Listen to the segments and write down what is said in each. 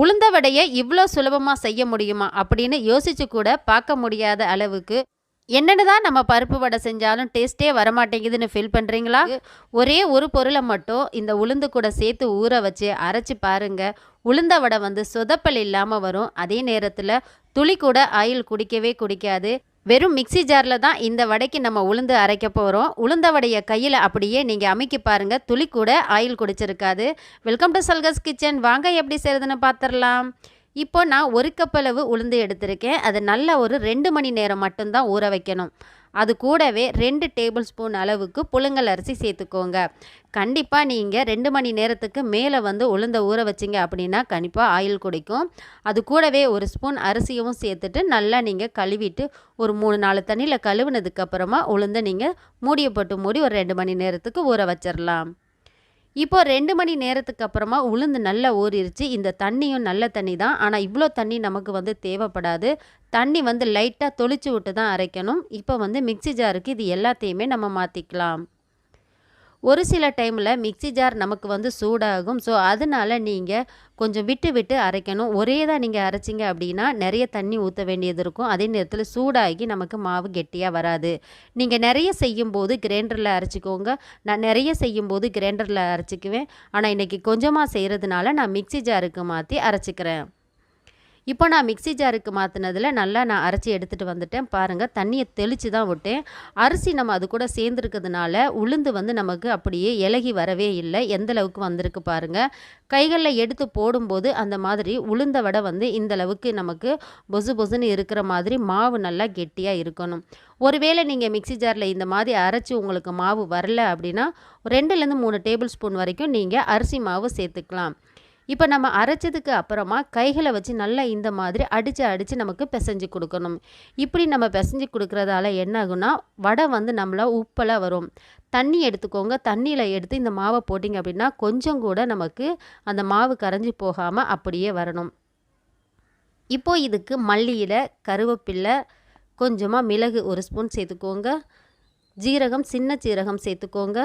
உளுந்த வடையை இவ்வளோ சுலபமாக செய்ய முடியுமா அப்படின்னு யோசிச்சு கூட பார்க்க முடியாத அளவுக்கு என்னென்னு தான் நம்ம பருப்பு வடை செஞ்சாலும் டேஸ்ட்டே வரமாட்டேங்குதுன்னு ஃபீல் பண்ணுறீங்களா ஒரே ஒரு பொருளை மட்டும் இந்த உளுந்து கூட சேர்த்து ஊற வச்சு அரைச்சி பாருங்க. உளுந்த வடை வந்து சொதப்பல் இல்லாமல் வரும். அதே நேரத்தில் துளி கூட ஆயில் குடிக்கவே குடிக்காது. வெறும் மிக்ஸி ஜாரில் தான் இந்த வடைக்கு நம்ம உளுந்து அரைக்க போகிறோம் உளுந்த வடையை கையில் அப்படியே நீங்கள் அமைக்கி பாருங்கள் துளி கூட ஆயில் குடிச்சிருக்காது. வெல்கம் டு சல்கஸ் கிச்சன் வாங்க எப்படி செய்கிறதுன்னு பார்த்துடலாம் இப்போ நான் ஒரு கப்பளவு உளுந்து எடுத்திருக்கேன். அது நல்லா ஒரு ரெண்டு மணி நேரம் மட்டும்தான் ஊற வைக்கணும். அது கூடவே ரெண்டு டேபிள் ஸ்பூன் அளவுக்கு புழுங்கல் அரிசி சேர்த்துக்கோங்க. கண்டிப்பாக நீங்கள் ரெண்டு மணி நேரத்துக்கு மேலே வந்து உளுந்த ஊற வச்சிங்க அப்படின்னா கண்டிப்பாக ஆயில் குடிக்கும். அது கூடவே ஒரு ஸ்பூன் அரிசியும் சேர்த்துட்டு நல்லா நீங்கள் கழுவிட்டு ஒரு மூணு நாலு தண்ணியில் கழுவுனதுக்கப்புறமா உளுந்த நீங்கள் மூடியை போட்டு மூடி ஒரு ரெண்டு மணி நேரத்துக்கு ஊற வச்சிடலாம் இப்போ ரெண்டு மணி நேரத்துக்கு அப்புறமா உளுந்து நல்லா ஊறிடுச்சு இந்த தண்ணியும் நல்ல தண்ணி தான். ஆனால் இவ்வளோ தண்ணி நமக்கு வந்து தேவைப்படாது. தண்ணி வந்து லைட்டாக தொளிச்சு விட்டு தான் அரைக்கணும். இப்போ வந்து மிக்ஸி ஜாருக்கு இது எல்லாத்தையுமே நம்ம மாற்றிக்கலாம் ஒரு சில டைமில் மிக்ஸி ஜார் நமக்கு வந்து சூடாகும். ஸோ அதனால நீங்கள் கொஞ்சம் விட்டு விட்டு அரைக்கணும். ஒரே தான் நீங்கள் அரைச்சிங்க அப்படின்னா நிறைய தண்ணி ஊற்ற வேண்டியது இருக்கும். அதே நேரத்தில் சூடாகி நமக்கு மாவு கெட்டியாக வராது. நீங்கள் நிறைய செய்யும்போது கிரைண்டரில் அரைச்சிக்கோங்க. நான் நிறைய செய்யும்போது கிரைண்டரில் அரைச்சிக்குவேன். ஆனால் இன்றைக்கி கொஞ்சமாக செய்கிறதுனால நான் மிக்ஸி ஜாருக்கு மாற்றி அரைச்சிக்கிறேன். இப்போ நான் மிக்ஸி ஜாருக்கு மாற்றினதில் நல்லா நான் அரைச்சி எடுத்துகிட்டு வந்துட்டேன். பாருங்கள் தண்ணியை தெளித்து தான் விட்டேன். அரிசி நம்ம அது கூட சேர்ந்துருக்கிறதுனால உளுந்து வந்து நமக்கு அப்படியே இலகி வரவே இல்லை. எந்தளவுக்கு வந்திருக்கு பாருங்கள் கைகளில் எடுத்து போடும்போது அந்த மாதிரி உளுந்த வடை வந்து இந்தளவுக்கு நமக்கு பொசு பொசுன்னு இருக்கிற மாதிரி மாவு நல்லா கெட்டியாக இருக்கணும். ஒருவேளை நீங்கள் மிக்ஸி ஜாரில் இந்த மாதிரி அரைச்சி உங்களுக்கு மாவு வரல அப்படின்னா ரெண்டுலேருந்து மூணு டேபிள் ஸ்பூன் வரைக்கும் நீங்கள் அரிசி மாவு சேர்த்துக்கலாம். இப்போ நம்ம அரைச்சதுக்கு அப்புறமா கைகளை வச்சு நல்லா இந்த மாதிரி அடித்து அடித்து நமக்கு பிசைஞ்சு கொடுக்கணும். இப்படி நம்ம பிசைஞ்சு கொடுக்குறதால என்ன ஆகுனா வடை வந்து நம்மள உப்பெல்லாம் வரும். தண்ணி எடுத்துக்கோங்க. தண்ணியில் எடுத்து இந்த மாவை போட்டிங்க அப்படின்னா கொஞ்சம் கூட நமக்கு அந்த மாவு கரைஞ்சி போகாமல் அப்படியே வரணும். இப்போது இதுக்கு மல்லியில் கருவேப்பில்லை கொஞ்சமாக மிளகு ஒரு ஸ்பூன் சேர்த்துக்கோங்க. ஜீரகம் சின்ன சீரகம் சேர்த்துக்கோங்க.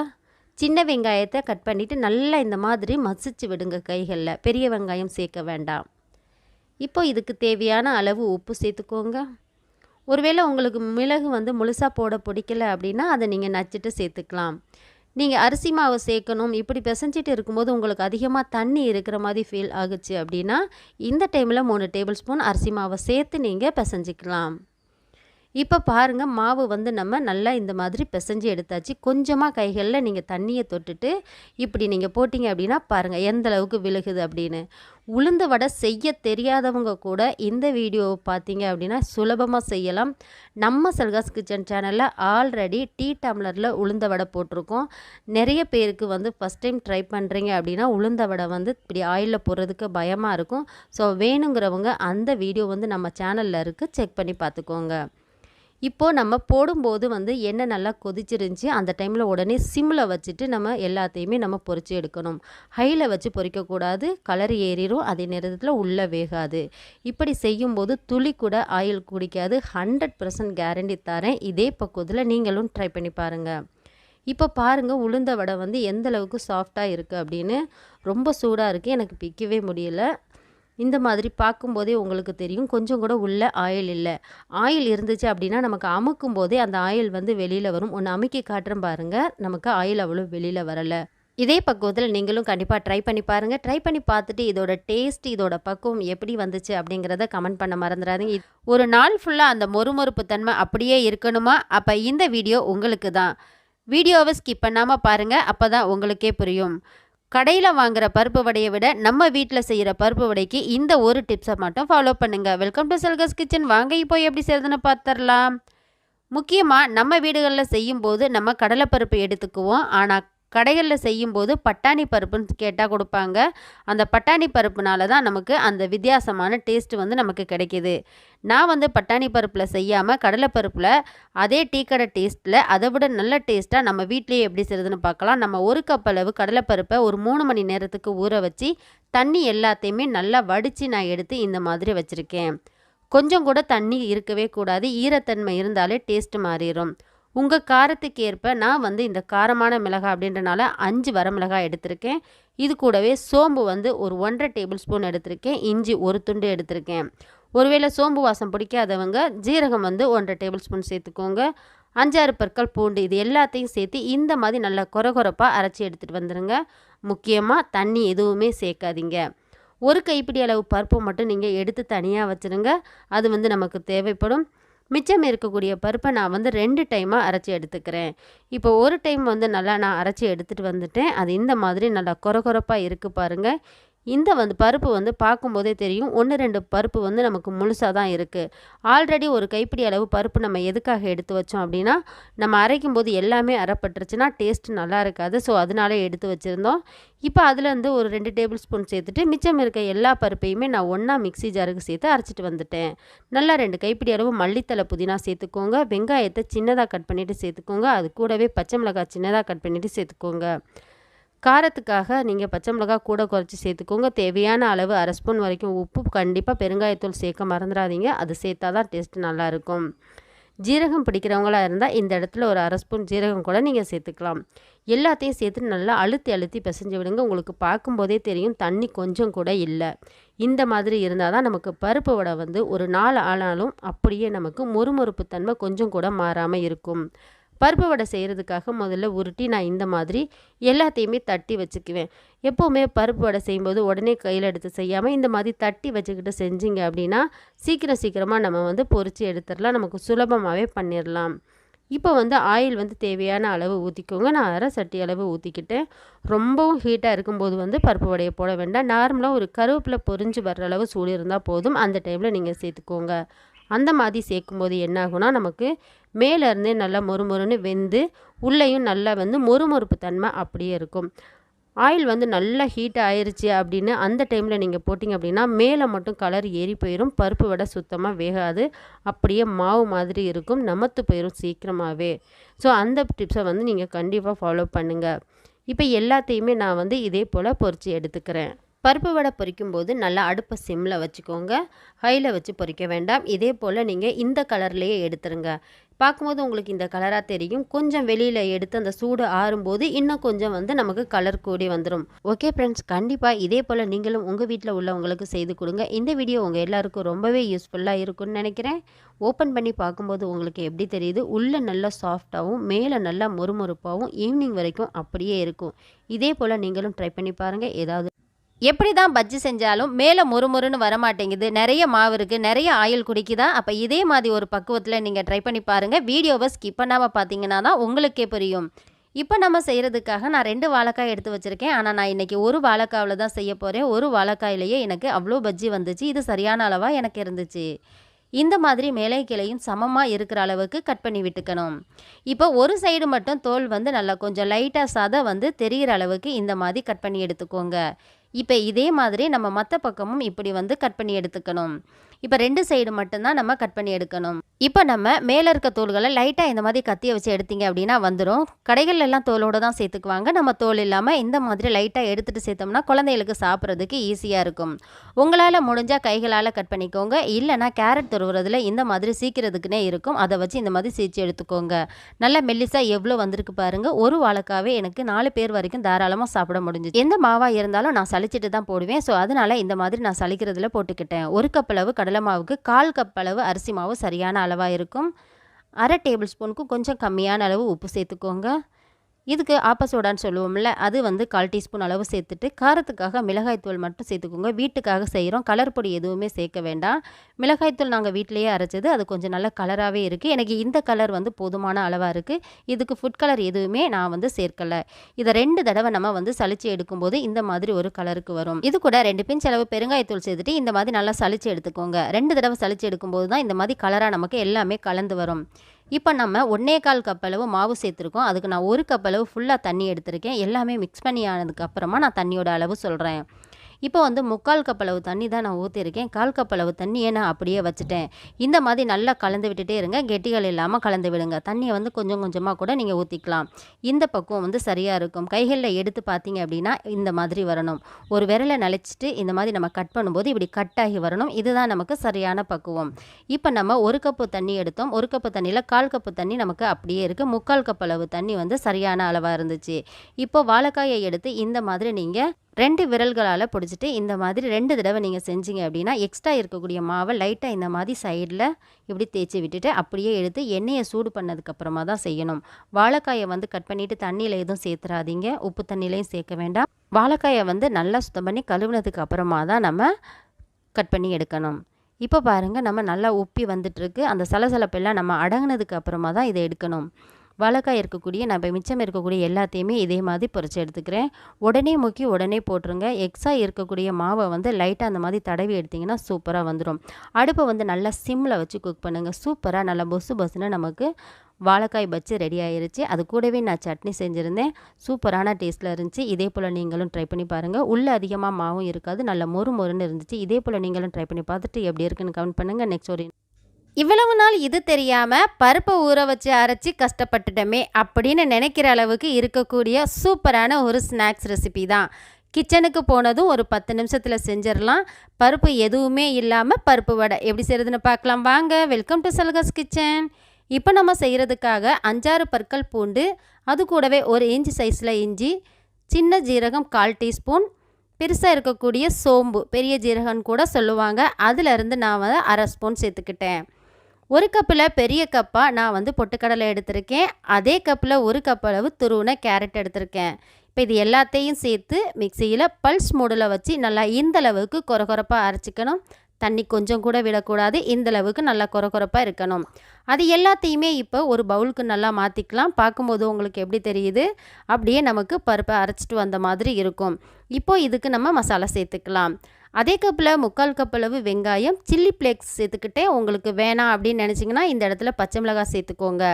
சின்ன வெங்காயத்தை கட் பண்ணிவிட்டு நல்லா இந்த மாதிரி மசிச்சு விடுங்க கைகளில். பெரிய வெங்காயம் சேர்க்க வேண்டாம். இப்போ இதுக்கு தேவையான அளவு உப்பு சேர்த்துக்கோங்க. ஒருவேளை உங்களுக்கு மிளகு வந்து முழுசாக போட பிடிக்கல அப்படின்னா அதை நீங்கள் நச்சுட்டு சேர்த்துக்கலாம். நீங்கள் அரிசி மாவு சேர்க்கணும். இப்படி பிசைஞ்சிட்டு இருக்கும்போது உங்களுக்கு அதிகமாக தண்ணி இருக்கிற மாதிரி ஃபீல் ஆகுச்சு அப்படின்னா இந்த டைமில் மூணு டேபிள் ஸ்பூன் அரிசி மாவை சேர்த்து நீங்கள் பிசைஞ்சிக்கலாம். இப்போ பாருங்கள் மாவு வந்து நம்ம நல்லா இந்த மாதிரி பிசைஞ்சு எடுத்தாச்சு. கொஞ்சமாக கைகளில் நீங்கள் தண்ணியை தொட்டுட்டு இப்படி நீங்கள் போட்டிங்க அப்படின்னா பாருங்கள் எந்த அளவுக்கு விழுகுது அப்படின்னு. உளுந்து வடை செய்ய தெரியாதவங்க கூட இந்த வீடியோவை பார்த்தீங்க அப்படின்னா சுலபமாக செய்யலாம். நம்ம செல்காஸ் கிச்சன் சேனலில் ஆல்ரெடி டீ டம்ளரில் உளுந்த வடை போட்டிருக்கோம். நிறைய பேருக்கு வந்து ஃபஸ்ட் டைம் ட்ரை பண்ணுறீங்க அப்படின்னா உளுந்த வடை வந்து இப்படி ஆயிலில் போடுறதுக்கு பயமாக இருக்கும். ஸோ வேணுங்கிறவங்க அந்த வீடியோ வந்து நம்ம சேனலில் இருக்குது செக் பண்ணி பார்த்துக்கோங்க இப்போது நம்ம போடும்போது வந்து எண்ணெய் நல்லா கொதிச்சிருந்துச்சி. அந்த டைமில் உடனே சிம்மில் வச்சுட்டு நம்ம எல்லாத்தையுமே நம்ம பொறிச்சு எடுக்கணும். ஹையில் வச்சு பொறிக்கக்கூடாது. கலர் ஏறிடும் அதே நேரத்தில் உள்ளே வேகாது. இப்படி செய்யும்போது துளி கூட ஆயில் குடிக்காது. ஹண்ட்ரட் பர்சன்ட் கேரண்டி தரேன். இதே பக்குவத்தில் நீங்களும் ட்ரை பண்ணி பாருங்கள் இப்போ பாருங்கள் உளுந்த வடை வந்து எந்த அளவுக்கு சாஃப்டாக இருக்குது அப்படின்னு. ரொம்ப சூடாக இருக்குது எனக்கு பிக்கவே முடியல. இந்த மாதிரி பார்க்கும்போதே உங்களுக்கு தெரியும். கொஞ்சம் கூட உள்ள ஆயில் இல்லை. ஆயில் இருந்துச்சு அப்படின்னா நமக்கு அமுக்கும் போதே அந்த ஆயில் வந்து வெளியில் வரும். ஒன்று அமுக்கி காட்டுறேன் பாருங்கள் நமக்கு ஆயில் அவ்வளோ வெளியில் வரலை. இதே பக்குவத்தில் நீங்களும் கண்டிப்பாக ட்ரை பண்ணி பாருங்கள் ட்ரை பண்ணி பார்த்துட்டு இதோட டேஸ்ட் இதோட பக்குவம் எப்படி வந்துச்சு அப்படிங்கிறத கமெண்ட் பண்ண மறந்துடாதீங்க. ஒரு நாள் ஃபுல்லாக அந்த மொறுமொறுப்பு தன்மை அப்படியே இருக்கணுமா? அப்போ இந்த வீடியோ உங்களுக்கு தான் வீடியோவை ஸ்கிப் பண்ணாமல் பாருங்கள் அப்போ தான் உங்களுக்கே புரியும். கடையில் வாங்குற பருப்பு வடையை விட நம்ம வீட்டில் செய்கிற பருப்பு வடைக்கு இந்த ஒரு டிப்ஸை மட்டும் ஃபாலோ பண்ணுங்கள் வெல்கம் டு செல்கஸ் கிச்சன் வாங்க இப்போ எப்படி செய்யறதுன்னு பார்த்துடலாம் முக்கியமாக நம்ம வீடுகளில் செய்யும்போது நம்ம கடலைப்பருப்பு எடுத்துக்குவோம். ஆனால் கடைகளில் செய்யும்போது பட்டாணி பருப்புன்னு கேட்டால் கொடுப்பாங்க. அந்த பட்டாணி பருப்புனால தான் நமக்கு அந்த வித்தியாசமான டேஸ்ட் வந்து நமக்கு கிடைக்கிது. நான் வந்து பட்டாணி பருப்பில் செய்யாமல் கடலைப்பருப்பில் அதே டீ கடை டேஸ்ட்டில் அதை விட நல்ல டேஸ்ட்டாக நம்ம வீட்லேயே எப்படி செய்யுதுன்னு பார்க்கலாம். நம்ம ஒரு கப் அளவு கடலைப்பருப்பை ஒரு மூணு மணி நேரத்துக்கு ஊற வச்சு தண்ணி எல்லாத்தையுமே நல்லா வடித்து நான் எடுத்து இந்த மாதிரி வச்சுருக்கேன். கொஞ்சம் கூட தண்ணி இருக்கவே கூடாது. ஈரத்தன்மை இருந்தாலே டேஸ்ட் மாறிடும் உங்கள் காரத்துக்கு ஏற்ப நான் வந்து இந்த காரமான மிளகாய் அப்படின்றனால அஞ்சு வரமிளகாய் எடுத்திருக்கேன். இது கூடவே சோம்பு வந்து ஒரு ஒன்றரை டேபிள் ஸ்பூன் எடுத்திருக்கேன். இஞ்சி ஒரு துண்டு எடுத்திருக்கேன். ஒருவேளை சோம்பு வாசம் பிடிக்காதவங்க ஜீரகம் வந்து ஒன்றரை டேபிள் ஸ்பூன் சேர்த்துக்கோங்க. அஞ்சாறு பற்கள் பூண்டு இது எல்லாத்தையும் சேர்த்து இந்த மாதிரி நல்லா கொர கொரப்பாக அரைச்சி எடுத்துகிட்டு வந்துடுங்க முக்கியமாக தண்ணி எதுவுமே சேர்க்காதீங்க. ஒரு கைப்பிடி அளவு பருப்பு மட்டும் நீங்கள் எடுத்து தனியாக வச்சுருங்க. அது வந்து நமக்கு தேவைப்படும். மிச்சம் இருக்கக்கூடிய பருப்பை நான் வந்து ரெண்டு டைமாக அரைச்சி எடுத்துக்கிறேன். இப்போ ஒரு டைம் வந்து நல்லா நான் அரைச்சி எடுத்துகிட்டு வந்துட்டேன். அது இந்த மாதிரி நல்லா கொர கொரப்பாக இருக்குது பாருங்கள் இந்த வந்து பருப்பு வந்து பார்க்கும்போதே தெரியும். ஒன்று ரெண்டு பருப்பு வந்து நமக்கு முழுசாக தான் இருக்குது ஆல்ரெடி ஒரு கைப்பிடி அளவு பருப்பு நம்ம எதுக்காக எடுத்து வச்சோம் அப்படின்னா நம்ம அரைக்கும் போது எல்லாமே அரைப்பட்டுருச்சுன்னா டேஸ்ட் நல்லா இருக்காது. ஸோ அதனால எடுத்து வச்சுருந்தோம். இப்போ அதுலேருந்து ஒரு ரெண்டு டேபிள் ஸ்பூன் சேர்த்துட்டு மிச்சம் இருக்க எல்லா பருப்பையுமே நான் ஒன்றா மிக்ஸி ஜாருக்கு சேர்த்து அரைச்சிட்டு வந்துட்டேன். நல்லா ரெண்டு கைப்பிடி அளவு மல்லித்தலை புதினா சேர்த்துக்கோங்க. வெங்காயத்தை சின்னதாக கட் பண்ணிவிட்டு சேர்த்துக்கோங்க. அது கூடவே பச்சை மிளகாய் சின்னதாக கட் பண்ணிவிட்டு சேர்த்துக்கோங்க. காரத்துக்காக நீங்கள் பச்சை மிளகா கூட குறைச்சி சேர்த்துக்கோங்க. தேவையான அளவு அரை ஸ்பூன் வரைக்கும் உப்பு கண்டிப்பாக பெருங்காயத்தூள் சேர்க்க மறந்துடாதீங்க. அது சேர்த்தா தான் டேஸ்ட் நல்லாயிருக்கும் ஜீரகம் பிடிக்கிறவங்களா இருந்தால் இந்த இடத்துல ஒரு அரை ஸ்பூன் ஜீரகம் கூட நீங்கள் சேர்த்துக்கலாம். எல்லாத்தையும் சேர்த்து நல்லா அழுத்தி அழுத்தி பிசைஞ்சு விடுங்க. உங்களுக்கு பார்க்கும்போதே தெரியும் தண்ணி கொஞ்சம் கூட இல்லை. இந்த மாதிரி இருந்தால் தான் நமக்கு பருப்பு வடை வந்து ஒரு நாள் ஆனாலும் அப்படியே நமக்கு மொறுமொறுப்பு தன்மை கொஞ்சம் கூட மாறாமல் இருக்கும். பருப்பு வடை செய்கிறதுக்காக முதல்ல உருட்டி நான் இந்த மாதிரி எல்லாத்தையுமே தட்டி வச்சுக்குவேன். எப்போவுமே பருப்பு வடை செய்யும்போது உடனே கையில் எடுத்து செய்யாமல் இந்த மாதிரி தட்டி வச்சுக்கிட்டு செஞ்சிங்க அப்படின்னா சீக்கிரம் சீக்கிரமாக நம்ம வந்து பொறிச்சு எடுத்துடலாம். நமக்கு சுலபமாகவே பண்ணிடலாம். இப்போ வந்து ஆயில் வந்து தேவையான அளவு ஊற்றிக்கோங்க நான் அரை சட்டி அளவு ஊற்றிக்கிட்டேன் ரொம்பவும் ஹீட்டாக இருக்கும்போது வந்து பருப்பு வடையை போட வேண்டாம். நார்மலாக ஒரு கருவேப்பிலை பொறிஞ்சு வர்ற அளவு சூடு இருந்தால் போதும். அந்த டைமில் நீங்கள் சேர்த்துக்கோங்க. அந்த மாதிரி சேர்க்கும்போது என்னாகும்னா நமக்கு மேலேருந்தே நல்லா மொறுமொறுன்னு வெந்து உள்ளேயும் நல்லா வந்து மொறுமொறுப்பு தன்மை அப்படியே இருக்கும். ஆயில் வந்து நல்லா ஹீட் ஆயிருச்சு அப்படின்னு அந்த டைமில் நீங்கள் போட்டிங்க அப்படின்னா மேலே மட்டும் கலர் ஏறி போயிடும் பருப்பு வடை சுத்தமாக வேகாது அப்படியே மாவு மாதிரி இருக்கும் நமத்து போயிடும் சீக்கிரமாகவே ஸோ அந்த டிப்ஸை வந்து நீங்கள் கண்டிப்பாக ஃபாலோ பண்ணுங்கள் இப்போ எல்லாத்தையுமே நான் வந்து இதே போல் பொறிச்சு எடுத்துக்கிறேன். பருப்பு வடை பொரிக்கும்போது நல்லா அடுப்பை சிம்மில் வச்சுக்கோங்க. ஹையில் வச்சு பொரிக்க வேண்டாம். இதே போல் நீங்கள் இந்த கலர்லேயே எடுத்துருங்க. பார்க்கும்போது உங்களுக்கு இந்த கலராக தெரியும். கொஞ்சம் வெளியில் எடுத்து அந்த சூடு ஆறும்போது இன்னும் கொஞ்சம் வந்து நமக்கு கலர் கூடி வந்துடும் ஓகே ஃப்ரெண்ட்ஸ் கண்டிப்பாக இதே போல் நீங்களும் உங்கள் வீட்டில் உள்ளவங்களுக்கு செய்து கொடுங்க. இந்த வீடியோ உங்கள் எல்லாருக்கும் ரொம்பவே யூஸ்ஃபுல்லாக இருக்கும்னு நினைக்கிறேன். ஓப்பன் பண்ணி பார்க்கும்போது உங்களுக்கு எப்படி தெரியுது? உள்ளே நல்லா சாஃப்டாகவும் மேலே நல்லா மொறுமொறுப்பாகவும் ஈவினிங் வரைக்கும் அப்படியே இருக்கும். இதே போல் நீங்களும் ட்ரை பண்ணி பாருங்கள் ஏதாவது எப்படி தான் பஜ்ஜி செஞ்சாலும் மேலே முறுமுறுன்னு வரமாட்டேங்குது. நிறைய மாவு இருக்குது நிறைய ஆயில் குடிக்குதா? அப்போ இதே மாதிரி ஒரு பக்குவத்தில் நீங்கள் ட்ரை பண்ணி பாருங்கள் வீடியோவை ஸ்கிப் பண்ணாமல் பார்த்தீங்கன்னா தான் உங்களுக்கே புரியும். இப்போ நம்ம செய்கிறதுக்காக நான் ரெண்டு வாழைக்காய் எடுத்து வச்சுருக்கேன். ஆனால் நான் இன்றைக்கி ஒரு வாழைக்காவில் தான் செய்ய போகிறேன் ஒரு வாழைக்காயிலேயே எனக்கு அவ்வளோ பஜ்ஜி வந்துச்சு. இது சரியான அளவாக எனக்கு இருந்துச்சு. இந்த மாதிரி மேலே கிளையும் சமமாக இருக்கிற அளவுக்கு கட் பண்ணி விட்டுக்கணும். இப்போ ஒரு சைடு மட்டும் தோல் வந்து நல்லா கொஞ்சம் லைட்டாக சாதம் வந்து தெரிகிற அளவுக்கு இந்த மாதிரி கட் பண்ணி எடுத்துக்கோங்க. இப்போ இதே மாதிரி நம்ம மற்ற பக்கமும் இப்படி வந்து கட் பண்ணி எடுத்துக்கணும். இப்போ ரெண்டு சைடு மட்டும்தான் நம்ம கட் பண்ணி எடுக்கணும். இப்போ நம்ம மேலே இருக்க தோல்களை லைட்டாக இந்த மாதிரி கத்தியை வச்சு எடுத்தீங்க அப்படின்னா வந்துடும் கடைகள் எல்லாம் தோலோடு தான் சேர்த்துக்குவாங்க. நம்ம தோல் இல்லாமல் இந்த மாதிரி லைட்டாக எடுத்துகிட்டு சேர்த்தோம்னா குழந்தைகளுக்கு சாப்பிட்றதுக்கு ஈஸியாக இருக்கும். உங்களால் முடிஞ்சால் கைகளால் கட் பண்ணிக்கோங்க. இல்லைனா கேரட் துருவுறதுல இந்த மாதிரி சீக்கிரத்துக்குன்னே இருக்கும். அதை வச்சு இந்த மாதிரி சீச்சு எடுத்துக்கோங்க. நல்லா மெல்லிசாக எவ்வளோ வந்திருக்கு பாருங்கள் ஒரு வாழைக்காவே எனக்கு நாலு பேர் வரைக்கும் தாராளமாக சாப்பிட முடிஞ்சுது. எந்த மாவாக இருந்தாலும் நான் சளிச்சிட்டு தான் போடுவேன். ஸோ அதனால் இந்த மாதிரி நான் சளிக்கிறதுல போட்டுக்கிட்டேன். ஒரு கப் அளவு கடலை மாவுக்கு கால் கப் அளவு அரிசி மாவு சரியான அளவாக இருக்கும். அரை டேபிள் ஸ்பூனுக்கு கொஞ்சம் கம்மியான அளவு உப்பு சேர்த்துக்கோங்க. இதுக்கு ஆப்பசோடான்னு சொல்லுவோம்ல அது வந்து கால் டீஸ்பூன் அளவு சேர்த்துட்டு காரத்துக்காக மிளகாய்த்தூள் மட்டும் சேர்த்துக்கோங்க. வீட்டுக்காக செய்கிறோம் கலர் பொடி எதுவுமே சேர்க்க வேண்டாம். மிளகாய்த்தூள் நாங்கள் வீட்டிலேயே அரைச்சது. அது கொஞ்சம் நல்ல கலராகவே இருக்குது எனக்கு இந்த கலர் வந்து போதுமான அளவாக இருக்குது இதுக்கு ஃபுட் கலர் எதுவுமே நான் வந்து சேர்க்கலை. இதை ரெண்டு தடவை நம்ம வந்து சளிச்சு எடுக்கும்போது இந்த மாதிரி ஒரு கலருக்கு வரும். இது கூட ரெண்டு பிஞ்ச் அளவு பெருங்காயத்தூள் சேர்த்துட்டு இந்த மாதிரி நல்லா சளிச்சு எடுத்துக்கோங்க. ரெண்டு தடவை சளிச்சு எடுக்கும்போது தான் இந்த மாதிரி கலராக நமக்கு எல்லாமே கலந்து வரும். இப்போ நம்ம ஒன்றே கால் கப் அளவு மாவு சேர்த்துருக்கோம். அதுக்கு நான் ஒரு கப் அளவு ஃபுல்லாக தண்ணி எடுத்திருக்கேன். எல்லாமே மிக்ஸ் பண்ணி ஆனதுக்கப்புறமா நான் தண்ணியோட அளவு சொல்கிறேன் இப்போ வந்து முக்கால் கப் அளவு தண்ணி தான் நான் ஊற்றிருக்கேன் கால் கப் அளவு தண்ணியை நான் அப்படியே வச்சுட்டேன். இந்த மாதிரி நல்லா கலந்து விட்டுட்டே இருங்க. கெட்டிகள் இல்லாமல் கலந்து விடுங்க. தண்ணியை வந்து கொஞ்சம் கொஞ்சமாக கூட நீங்கள் ஊற்றிக்கலாம் இந்த பக்குவம் வந்து சரியாக இருக்கும். கைகளில் எடுத்து பார்த்தீங்க அப்படின்னா இந்த மாதிரி வரணும். ஒரு விரலை நனைச்சிட்டு இந்த மாதிரி நம்ம கட் பண்ணும்போது இப்படி கட் ஆகி வரணும். இதுதான் நமக்கு சரியான பக்குவம். இப்போ நம்ம ஒரு கப்பு தண்ணி எடுத்தோம். ஒரு கப்பு தண்ணியில் கால் கப்பு தண்ணி நமக்கு அப்படியே இருக்குது முக்கால் கப் அளவு தண்ணி வந்து சரியான அளவாக இருந்துச்சு. இப்போ வாழைக்காயை எடுத்து இந்த மாதிரி நீங்கள் ரெண்டு விரல்களால் பிடிச்சிட்டு இந்த மாதிரி ரெண்டு தடவை நீங்கள் செஞ்சீங்க அப்படின்னா எக்ஸ்ட்ரா இருக்கக்கூடிய மாவை லைட்டாக இந்த மாதிரி சைடில் இப்படி தேய்ச்சி விட்டுட்டு அப்படியே எடுத்து எண்ணெயை சூடு பண்ணதுக்கப்புறமா தான் செய்யணும். வாழைக்காயை வந்து கட் பண்ணிவிட்டு தண்ணியில் எதுவும் சேர்த்துறாதீங்க. உப்பு தண்ணியிலையும் சேர்க்க வேண்டாம். வாழைக்காயை வந்து நல்லா சுத்தம் பண்ணி கழுவுனதுக்கு அப்புறமா தான் நம்ம கட் பண்ணி எடுக்கணும். இப்போ பாருங்கள் நம்ம நல்லா உப்பி வந்துட்டுருக்கு அந்த சலசலப்பெல்லாம் நம்ம அடங்கினதுக்கு அப்புறமா தான் இதை எடுக்கணும். வாழைக்காய் இருக்கக்கூடிய நம்ம மிச்சம் இருக்கக்கூடிய எல்லாத்தையுமே இதே மாதிரி பொறிச்சு எடுத்துக்கிறேன். உடனே முக்கி உடனே போட்டுருங்க. எக்ஸாக இருக்கக்கூடிய மாவை வந்து லைட்டாக அந்த மாதிரி தடவி எடுத்திங்கன்னா சூப்பராக வந்துடும் அடுப்பை வந்து நல்லா சிம்மில் வச்சு குக் பண்ணுங்கள் சூப்பராக நல்லா பொசு பொசுன்னு நமக்கு வாழைக்காய் பச்சு ரெடி ஆயிருச்சு. அது கூடவே நான் சட்னி செஞ்சுருந்தேன். சூப்பரான டேஸ்ட்டில் இருந்துச்சு. இதே போல் நீங்களும் ட்ரை பண்ணி பாருங்கள் உள்ளே அதிகமாக மாவும் இருக்காது. நல்ல மொறு மொறுன்னு இருந்துச்சு. இதே போல் நீங்களும் ட்ரை பண்ணி பார்த்துட்டு எப்படி இருக்குன்னு கமெண்ட் பண்ணுங்கள் நெக்ஸ்ட் ஒரு இவ்வளவு நாள் இது தெரியாமல் பருப்பை ஊற வச்சு அரைச்சி கஷ்டப்பட்டுட்டோமே அப்படின்னு நினைக்கிற அளவுக்கு இருக்கக்கூடிய சூப்பரான ஒரு ஸ்நாக்ஸ் ரெசிபி தான். கிச்சனுக்கு போனதும் ஒரு பத்து நிமிஷத்தில் செஞ்சிடலாம். பருப்பு எதுவுமே இல்லாமல் பருப்பு வடை. எப்படி செய்கிறதுன்னு பார்க்கலாம். வாங்க வெல்கம் டு சல்கஸ் கிச்சன் இப்போ நம்ம செய்கிறதுக்காக அஞ்சாறு பற்கள் பூண்டு அது கூடவே ஒரு இஞ்சி சைஸில் இஞ்சி சின்ன ஜீரகம் கால் டீஸ்பூன் பெருசாக இருக்கக்கூடிய சோம்பு பெரிய ஜீரகம்னு கூட சொல்லுவாங்க. அதிலிருந்து நான் வந்து அரை ஸ்பூன் சேர்த்துக்கிட்டேன். ஒரு கப்பில் பெரிய கப்பாக நான் வந்து பொட்டுக்கடலை எடுத்திருக்கேன். அதே கப்பில் ஒரு கப் அளவு துருவின கேரட் எடுத்திருக்கேன். இப்போ இது எல்லாத்தையும் சேர்த்து மிக்சியில் பல்ஸ் மூடில் வச்சு நல்லா இந்தளவுக்கு குறகுறப்பாக அரைச்சிக்கணும். தண்ணி கொஞ்சம் கூட விடக்கூடாது. இந்தளவுக்கு நல்லா குறகுறப்பாக இருக்கணும். அது எல்லாத்தையுமே இப்போ ஒரு பவுலுக்கு நல்லா மாற்றிக்கலாம் பார்க்கும்போது உங்களுக்கு எப்படி தெரியுது? அப்படியே நமக்கு பருப்பை அரைச்சிட்டு வந்த மாதிரி இருக்கும். இப்போது இதுக்கு நம்ம மசாலா சேர்த்துக்கலாம். அதே கப்பில் முக்கால் கப் அளவு வெங்காயம் சில்லி ஃப்ளேக்ஸ் சேர்த்துக்கிட்டே உங்களுக்கு வேணாம் அப்படின்னு நினச்சிங்கன்னா இந்த இடத்துல பச்சை மிளகாய் சேர்த்துக்கோங்க.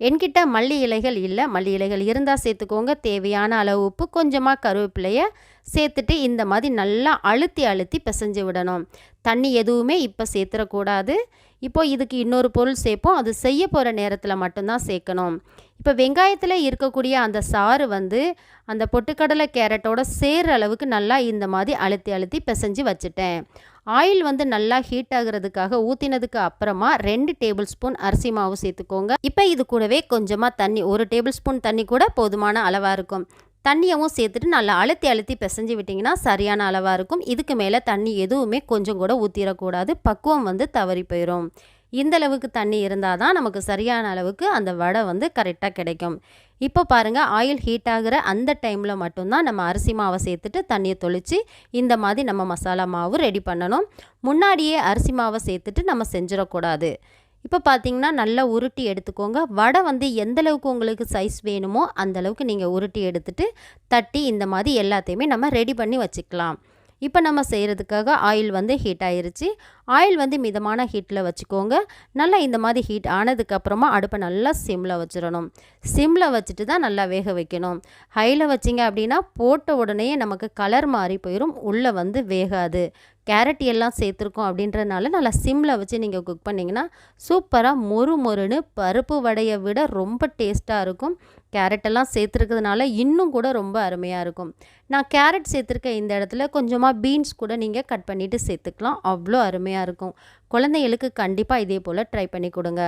என்கிட்ட மல்லி இலைகள் இல்லை மல்லி இலைகள் இருந்தால் சேர்த்துக்கோங்க. தேவையான அளவு உப்பு கொஞ்சமாக கருவேப்பிலையை சேர்த்துட்டு இந்த மாதிரி நல்லா அழுத்தி அழுத்தி பிசைஞ்சு விடணும். தண்ணி எதுவுமே இப்போ சேர்த்துடக்கூடாது இப்போது இதுக்கு இன்னொரு பொருள் சேர்ப்போம். அது செய்ய போகிற நேரத்தில் மட்டும்தான் சேர்க்கணும். இப்போ வெங்காயத்தில் இருக்கக்கூடிய அந்த சாறு வந்து அந்த பொட்டுக்கடலை கேரட்டோட சேர்ற அளவுக்கு நல்லா இந்த மாதிரி அழுத்தி அழுத்தி பிசைஞ்சு வச்சுட்டேன். ஆயில் வந்து நல்லா ஹீட் ஆகுறதுக்காக ஊற்றினதுக்கு அப்புறமா ரெண்டு டேபிள் ஸ்பூன் அரிசி மாவு சேர்த்துக்கோங்க. இப்போ இது கூடவே கொஞ்சமாக தண்ணி ஒரு டேபிள் ஸ்பூன் தண்ணி கூட போதுமான அளவாக இருக்கும். தண்ணியவும் சேர்த்துட்டு நல்லா அழுத்தி அழுத்தி பிசைஞ்சு விட்டிங்கன்னா சரியான அளவாக இருக்கும். இதுக்கு மேலே தண்ணி எதுவுமே கொஞ்சம் கூட ஊற்றிடக்கூடாது பக்குவம் வந்து தவறி போயிடும் இந்த அளவுக்கு தண்ணி இருந்தால் தான் நமக்கு சரியான அளவுக்கு அந்த வடை வந்து கரெக்டாக கிடைக்கும். இப்போ பாருங்கள் ஆயில் ஹீட் ஆகிற அந்த டைமில் மட்டும்தான் நம்ம அரிசி மாவை சேர்த்துட்டு தண்ணியை தொளித்து இந்த மாதிரி நம்ம மசாலா மாவு ரெடி பண்ணணும். முன்னாடியே அரிசி மாவை சேர்த்துட்டு நம்ம செஞ்சிடக்கூடாது. இப்போ பார்த்தீங்கன்னா நல்லா உருட்டி எடுத்துக்கோங்க. வடை வந்து எந்தளவுக்கு உங்களுக்கு சைஸ் வேணுமோ அந்த அளவுக்கு நீங்கள் உருட்டி எடுத்துகிட்டு தட்டி இந்த மாதிரி எல்லாத்தையுமே நம்ம ரெடி பண்ணி வச்சுக்கலாம். இப்போ நம்ம செய்கிறதுக்காக ஆயில் வந்து ஹீட் ஆயிருச்சு. ஆயில் வந்து மிதமான ஹீட்டில் வச்சுக்கோங்க. நல்லா இந்த மாதிரி ஹீட் ஆனதுக்கப்புறமா அடுப்பை நல்லா சிம்மில் வச்சிடணும். சிம்மில் வச்சுட்டு தான் நல்லா வேக வைக்கணும். ஹையில் வச்சிங்க அப்படின்னா போட்ட உடனே நமக்கு கலர் மாறி போயிடும் உள்ளே வந்து வேகாது. கேரட் எல்லாம் சேர்த்துருக்கோம் அப்படின்றனால நல்லா சிம்மில் வச்சு நீங்கள் குக் பண்ணிங்கன்னா சூப்பராக மொறு மொறுன்னு பருப்பு வடையை விட ரொம்ப டேஸ்ட்டாக இருக்கும். கேரட்டெல்லாம் சேர்த்துருக்கிறதுனால இன்னும் கூட ரொம்ப அருமையாக இருக்கும். நான் கேரட் சேர்த்துருக்க இந்த இடத்துல கொஞ்சமாக பீன்ஸ் கூட நீங்கள் கட் பண்ணிவிட்டு சேர்த்துக்கலாம். அவ்வளோ அருமையாக இருக்கும். குழந்தைகளுக்கு கண்டிப்பாக இதே போல் ட்ரை பண்ணி கொடுங்க.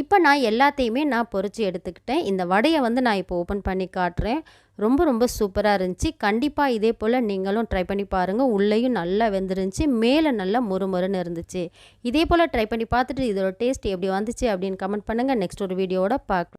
இப்போ நான் எல்லாத்தையுமே நான் பொறிச்சு எடுத்துக்கிட்டேன். இந்த வடையை வந்து நான் இப்போ ஓப்பன் பண்ணி காட்டுறேன். ரொம்ப ரொம்ப சூப்பராக இருந்துச்சு. கண்டிப்பாக இதே போல் நீங்களும் ட்ரை பண்ணி பாருங்கள் உள்ளேயும் நல்லா வெந்துருந்துச்சு. மேலே நல்லா மொறுமொறுன்னு இருந்துச்சு. இதே போல் ட்ரை பண்ணி பார்த்துட்டு இதோட டேஸ்ட் எப்படி வந்துச்சு அப்படின்னு கமெண்ட் பண்ணுங்கள் நெக்ஸ்ட் ஒரு வீடியோட பார்க்கலாம்.